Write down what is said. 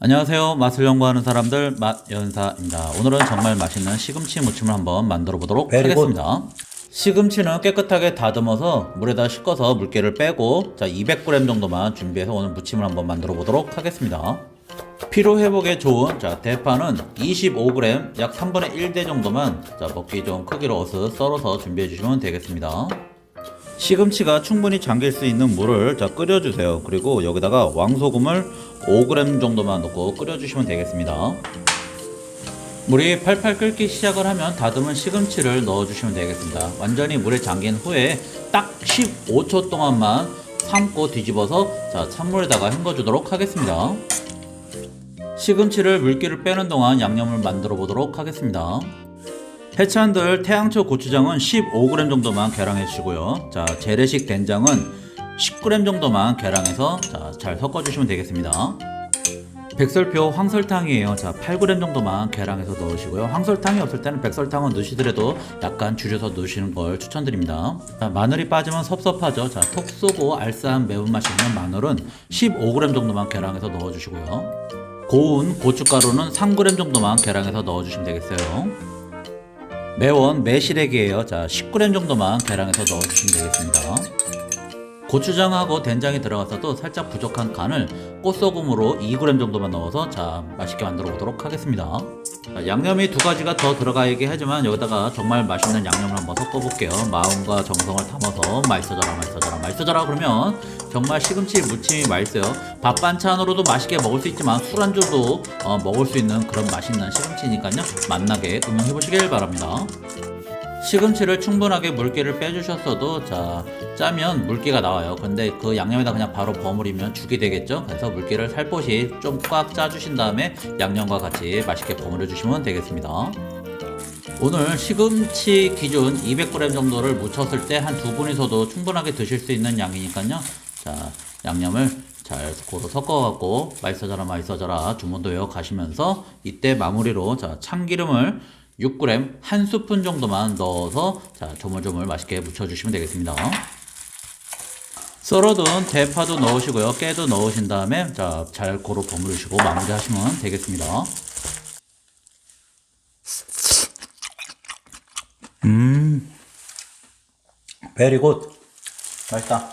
안녕하세요. 맛을 연구하는 사람들 맛연사입니다. 오늘은 정말 맛있는 시금치 무침을 한번 만들어 보도록. 하겠습니다. 시금치는 깨끗하게 다듬어서 물에다 씻어서 물기를 빼고 자 200g 정도만 준비해서 오늘 무침을 한번 만들어 보도록 하겠습니다. 피로 회복에 좋은 자 대파는 25g 약 3분의 1대 정도만 자 먹기 좋은 크기로 어슷 썰어서 준비해 주시면 되겠습니다. 시금치가 충분히 잠길 수 있는 물을 자 끓여주세요. 그리고 여기다가 왕소금을 5g 정도만 넣고 끓여주시면 되겠습니다. 물이 팔팔 끓기 시작을 하면 다듬은 시금치를 넣어주시면 되겠습니다. 완전히 물에 잠긴 후에 딱 15초 동안만 삶고 뒤집어서 자 찬물에다가 헹궈주도록 하겠습니다. 시금치를 물기를 빼는 동안 양념을 만들어 보도록 하겠습니다. 해찬들 태양초 고추장은 15g 정도만 계량해 주시고요. 자, 재래식 된장은 10g 정도만 계량해서 자, 잘 섞어 주시면 되겠습니다. 백설표 황설탕이에요. 자, 8g 정도만 계량해서 넣으시고요. 황설탕이 없을 때는 백설탕은 넣으시더라도 약간 줄여서 넣으시는 걸 추천드립니다. 자, 마늘이 빠지면 섭섭하죠. 자, 톡 쏘고 알싸한 매운맛이 있는 마늘은 15g 정도만 계량해서 넣어주시고요. 고운 고춧가루는 3g 정도만 계량해서 넣어주시면 되겠어요. 매원 매실액이에요. 자, 10g 정도만 계량해서 넣어주시면 되겠습니다. 고추장하고 된장이 들어가서도 살짝 부족한 간을 꽃소금으로 2g 정도만 넣어서 자 맛있게 만들어 보도록 하겠습니다. 자, 양념이 두 가지가 더 들어가야긴 하지만 여기다가 정말 맛있는 양념을 한번 섞어 볼게요. 마음과 정성을 담아서 맛있어져라 맛있어져라 맛있어져라 그러면 정말 시금치 무침이 맛있어요. 밥 반찬으로도 맛있게 먹을 수 있지만 술안주도 어, 먹을 수 있는 그런 맛있는 시금치니까요. 맛나게 응용해 보시길 바랍니다. 시금치를 충분하게 물기를 빼주셨어도 자 짜면 물기가 나와요. 근데 그 양념에다 그냥 바로 버무리면 죽이 되겠죠? 그래서 물기를 살포시 좀 꽉 짜주신 다음에 양념과 같이 맛있게 버무려 주시면 되겠습니다. 오늘 시금치 기준 200g 정도를 무쳤을 때 한 두 분이서도 충분하게 드실 수 있는 양이니까요. 자 양념을 잘 고루 섞어갖고 맛있어져라 맛있어져라 주문도 외워 가시면서 이때 마무리로 자 참기름을 6g 한 스푼 정도만 넣어서 자 조물조물 맛있게 무쳐주시면 되겠습니다. 썰어둔 대파도 넣으시고요, 깨도 넣으신 다음에 자 잘 고루 버무리시고 마무리하시면 되겠습니다. 베리 굿. 맛있다.